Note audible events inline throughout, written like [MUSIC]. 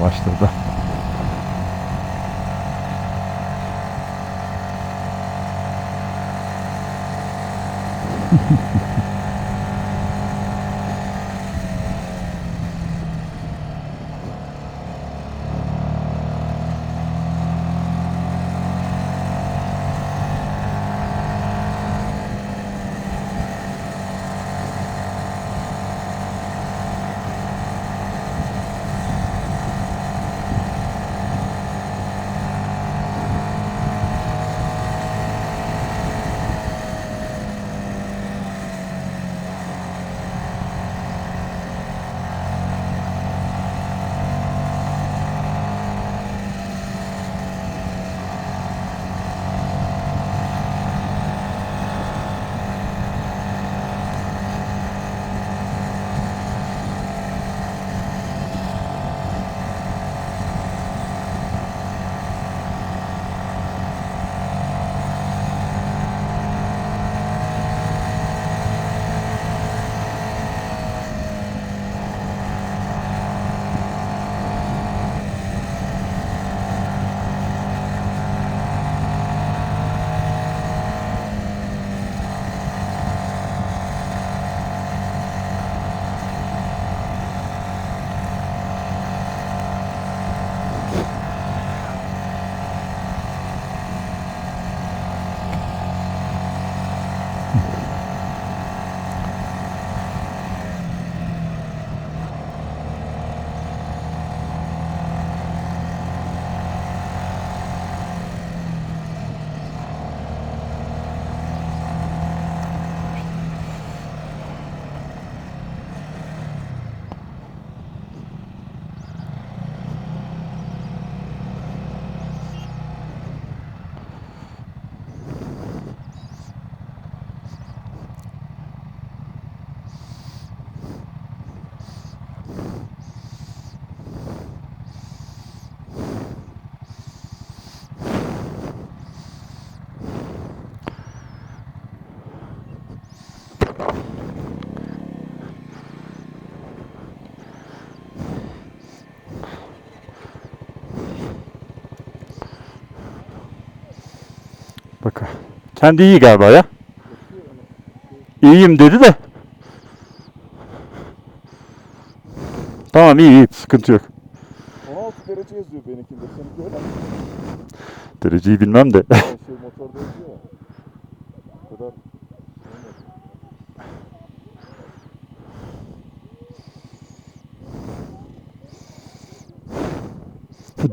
başladı. [LAUGHS] Bak. Kendi iyi galiba ya. İyiyim dedi de. Tamam iyi iyi sıkıntı yok. 16 derece yazıyor benimkinde. Seninki öyle mi? Dereceyi bilmem de. Yani şey motorda yazıyor ya. [LAUGHS] O kadar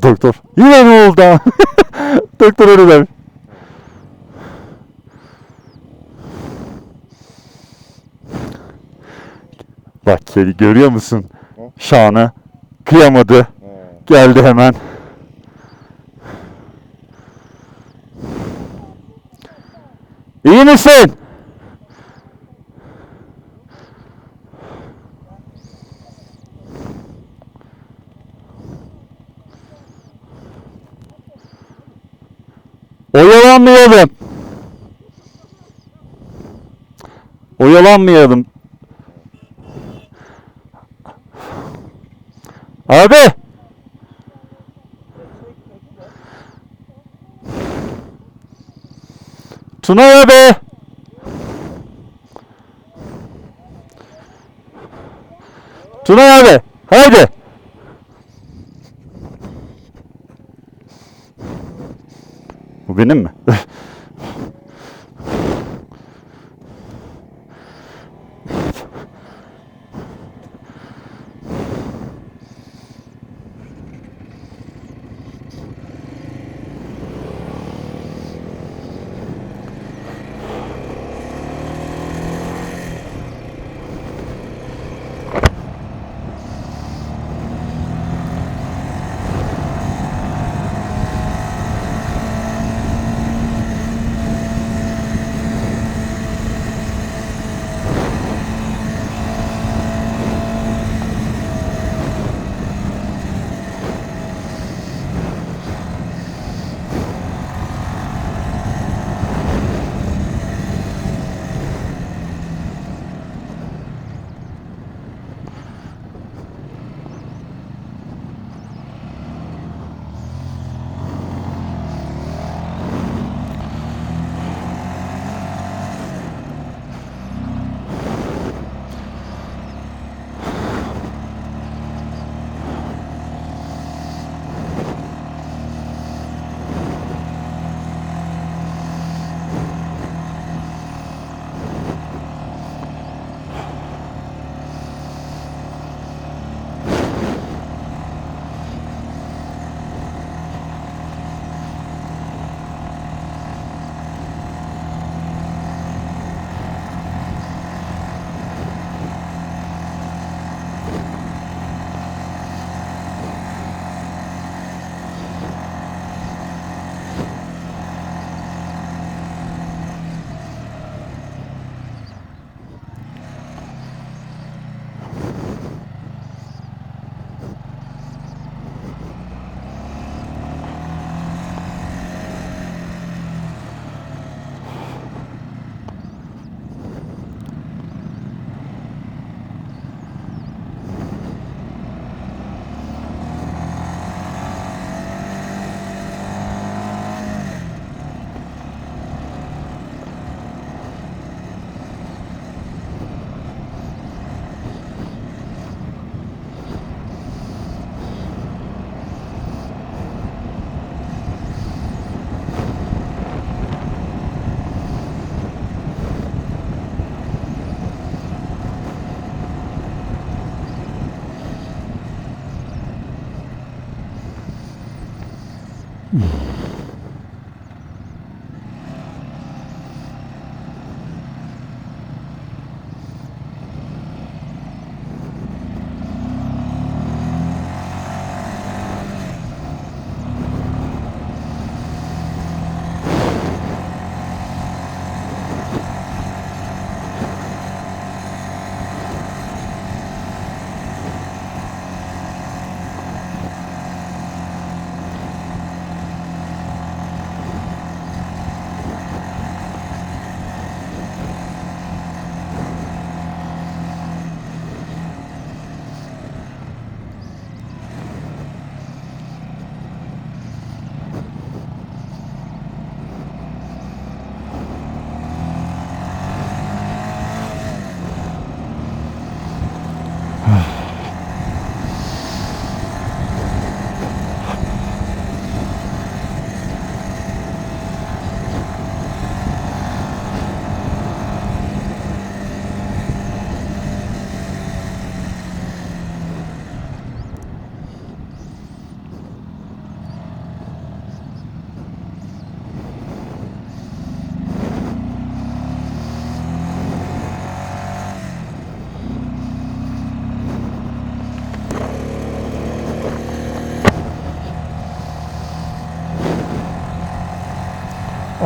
Doktor. Yine mi oldu? [LAUGHS] Doktor öyle demiş. Bak kedi görüyor musun? Şanı. Kıyamadı. Geldi hemen. İyi misin? Oyalanmayalım. Oyalanmayalım. Abi. Tunay abi. Tunay abi. Haydi. Bu benim mi?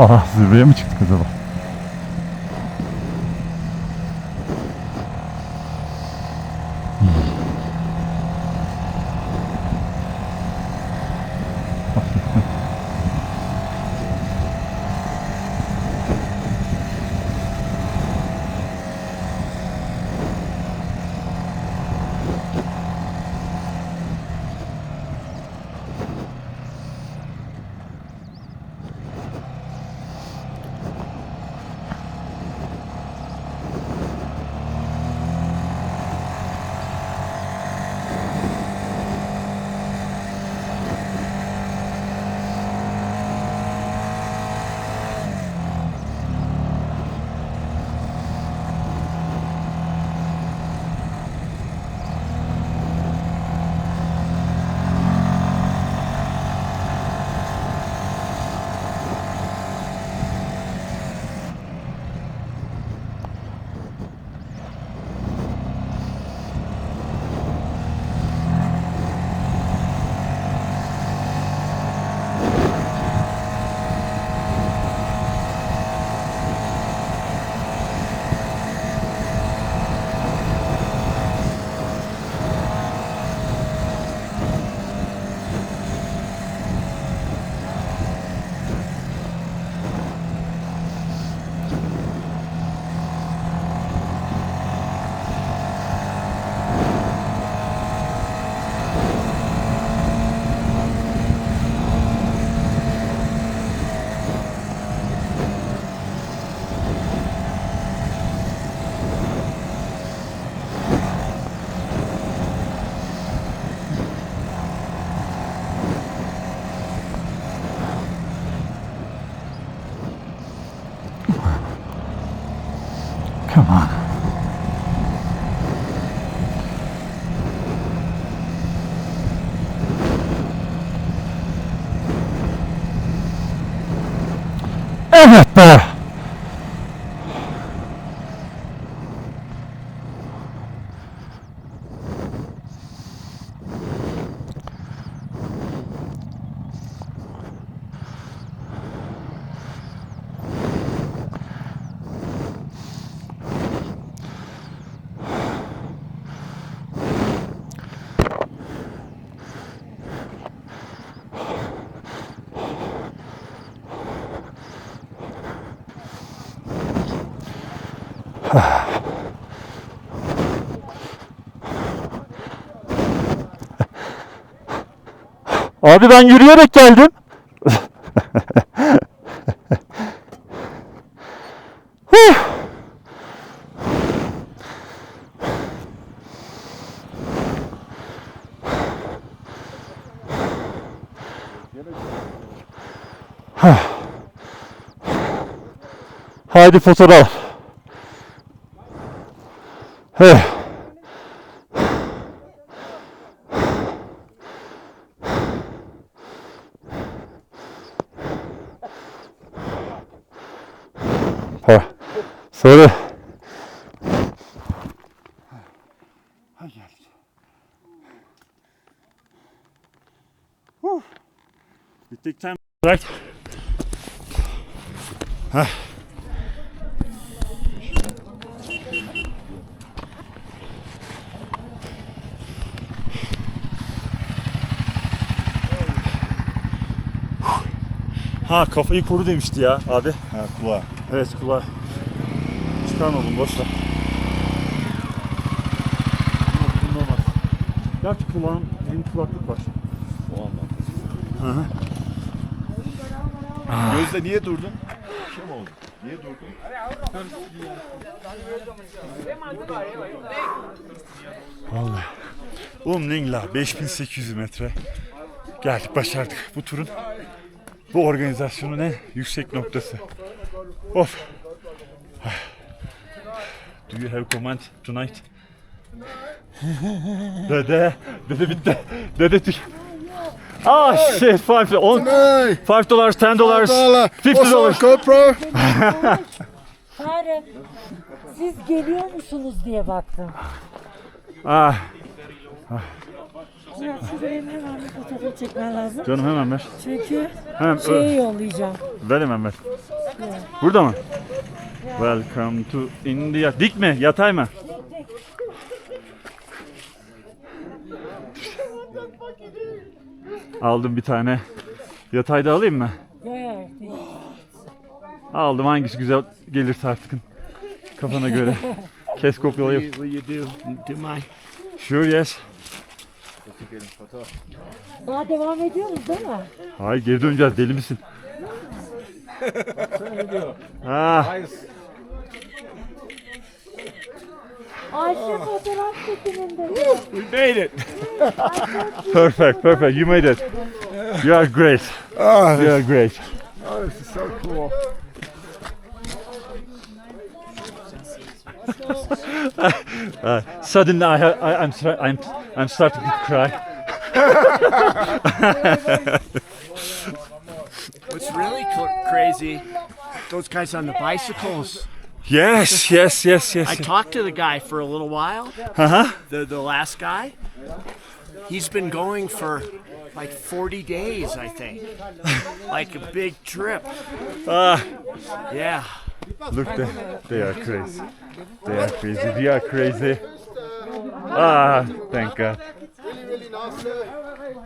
Aha zirveye mi çıktık acaba? Come on. Evet Abi ben yürüyerek geldim. Haydi fotoğraf. Heh. Ha. Sorry. Ha geldik. Huh. Bittikten right. Heh. Ha kafayı koru demişti ya abi. Ha kulağa. Evet kulağı. Çıkarma bunu boş ver. Yok, bunda olmaz. Gerçi kulağın, benim kulaklık var. O anlamda. Hı. Gözde niye durdun? Şey mi oldu? Niye durdun? Vallahi. Oğlum Ningla 5800 metre. Geldik başardık bu turun. Bu organizasyonun en yüksek noktası. Of. Do you have comment tonight? Dede, dede bitti. Dede tük. Ah shit, five, on, Hey! five dollars, ten dollars, fifty What's dollars. up, GoPro? Fare, siz geliyor musunuz diye baktım. Ah, Murat şuraya hemen bir fotoğraf çekmen lazım. Canım hemen ver. Çünkü Hemen ö- şeye yollayacağım. ver hemen ver. Burada mı? Welcome to India. Dik mi? Yatay mı? Aldım bir tane. Yatayda alayım mı? Aldım hangisi güzel gelirse artık. Kafana göre. Kes kopyalayıp. Sure yes. Daha devam ediyoruz değil mi? Hayır geri döneceğiz deli misin? Ah, Ayşe fotoğraf çekiminde. We made it. [LAUGHS] perfect, perfect. You made it. You are great. Oh, You are great. Oh, this is so cool. [LAUGHS] Uh, suddenly I, ha- I I'm, start, I'm I'm starting to cry. [LAUGHS] What's really cl- crazy? Those guys on the bicycles. Yes, yes, yes, yes. I talked to the guy for a little while. Uh huh. The the last guy. He's been going for like 40 days, I think. [LAUGHS] like a big trip. Ah, Yeah. look, they, they are crazy. They are crazy. We are crazy. Ah, thank God. really, really nice.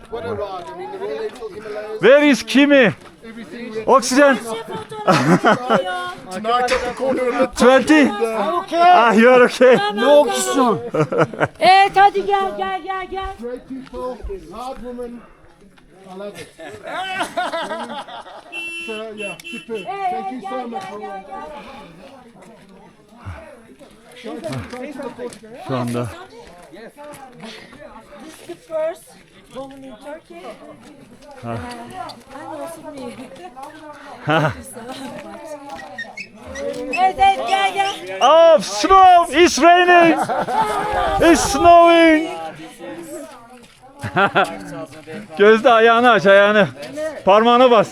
What a ride. I mean, the Royal Enfield Where is Kimi? Oxygen. tonight at the corner of the 20. Ah, you are okay. Yok Evet hadi gel gel gel gel. great people, hard woman. I love it. [LAUGHS] so, yeah, super. Thank you so much. Şu anda is. Uh. Oh, snow! It's raining! It's snowing! Gözde ayağını aç ayağını. Parmağına bas.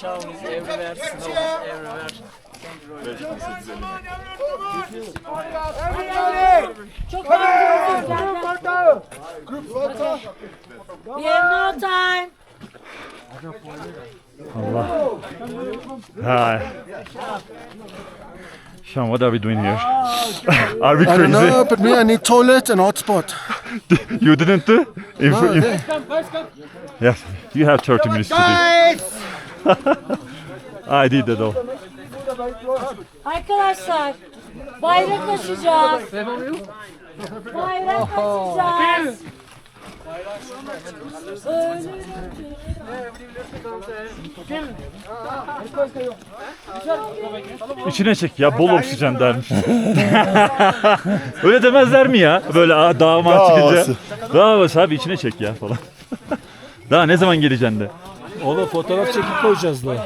Çok memnunum. Gel gel. We have no time. Hi. Sean, what are we doing here? are we I don't know, crazy? but me, I need toilet and hotspot. You didn't do? In, No, there. yes, you have 30 minutes to do. [LAUGHS] I did it all. Arkadaşlar bayrak açacağız. Bayrak açacağız. İçine çek ya bol oksijen dermiş. [LAUGHS] Öyle demezler mi ya? Böyle aa, dağıma Dağ çıkınca. Dağ abi içine çek ya falan. [LAUGHS] Daha ne zaman geleceksin de? Onu fotoğraf çekip koyacağız da.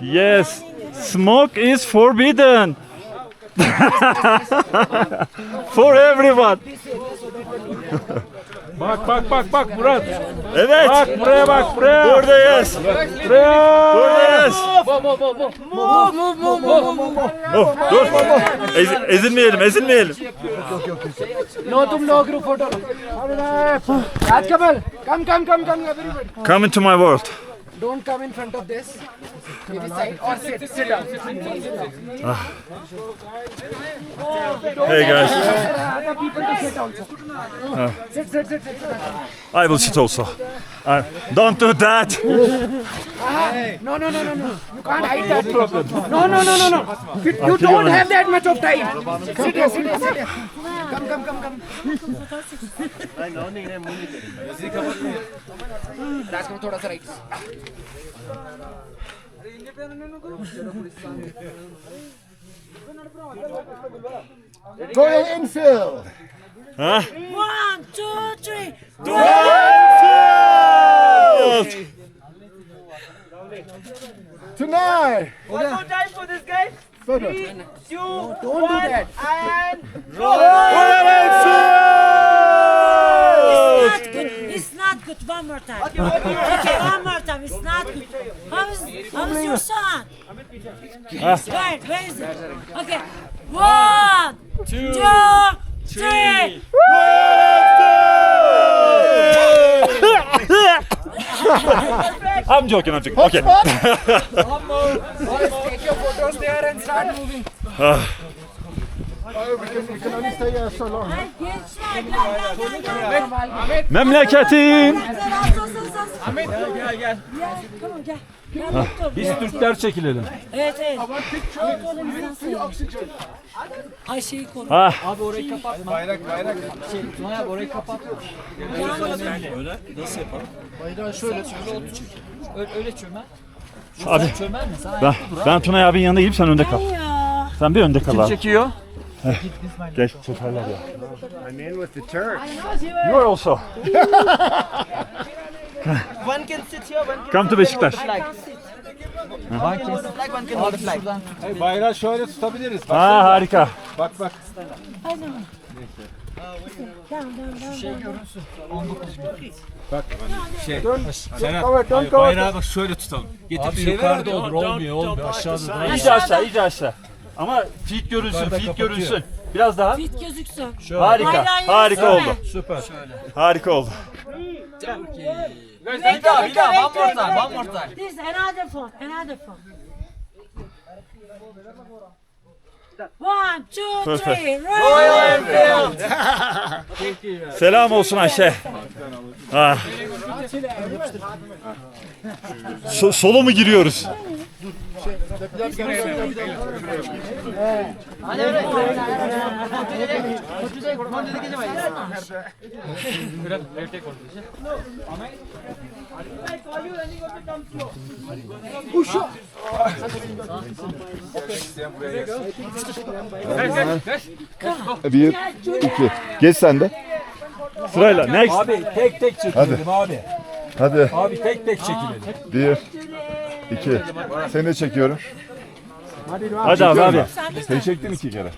Yes, smoke is forbidden. [LAUGHS] For everyone. Bak bak bak bak Murat. Evet. Bak buraya bak buraya. Buradayız. Buradayız. Move move move move move. Move dur. Ezilmeyelim ezilmeyelim. Yok yok photo. Hadi Kaç kabel. Come come come come. Come into my world. don't come in front of this maybe side or sit sit down Hey guys, other people to sit also sit sit sit sit I will sit also. I, don't do that. no no no no no you can't hide that no no no no no you, you don't have that much of time sit here sit here sit here come come come come Rajkamal थोड़ा सा right Royal Enfield. Huh? One, two, three. Tonight. one more time for this guy Photo. two don't do that and It's not good. It's not good. One more time. Okay, one more time. It's not good. How is how is your son? Where? Where is it? Okay. One, two, three. I'm joking, I'm joking. Okay. Take your photos there and start moving. We can, we can only stay here so long. Ay, Gençler gel gel gel gel. Memleketim. Ahmet gel gel gel. Tamam gel. Gel doktor. Biz Türkler çekilelim. Evet evet. Doktorla bizden sayalım. Ayşe'yi koru. Ah, abi. Ben, ben Tunay abinin yanına gidip sen önde kal. Ya. Sen bir önde kal abi. Çekiyor. Geç çekerler ya. I'm in with the Turk. You are also. [LAUGHS] One can sit here, one Come to Beşiktaş. like one can hold flag. Bayrağı şöyle tutabiliriz. Bak, Ha harika. bak bak. Hadi. Tamam tamam tamam. Serhat, bayrağı bak şöyle tutalım. Getir yukarıda olur, olmuyor, olmuyor. Aşağıda daha iyi. İyice aşağı, iyice aşağı. Ama feet görünsün, Yukarıda kapatıyor. görünsün. Biraz daha. Fit gözüksün. Harika, Bayrağı harika oldu. Süper. Harika oldu. Wait, wait, wait, wait, wait. This another phone, another phone. One, two, three. [LAUGHS] Royal Selam olsun Ayşe. Ah. So- solo mu giriyoruz? Bir, iki. Geç sen de. Sırayla. Next. Abi tek tek çekilelim abi. Hadi. Abi tek tek çekilelim. Bir, iki. Seni de çekiyorum. Hadi abi abi. Seni çektim iki kere.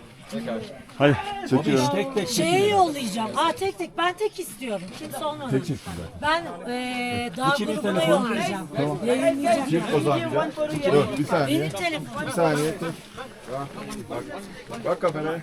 Hadi. Çekiyorum. Tek tek Şeye yollayacağım. Aa tek tek ben tek istiyorum. Kimse olmadı. Tek çektim ben. Ben eee daha İkili grubuna telefon. yollayacağım. Yayınlayacağım. Çek o zaman bir daha. Dur bir saniye. Benim telefonum. Bir saniye. Bak, bak kameraya.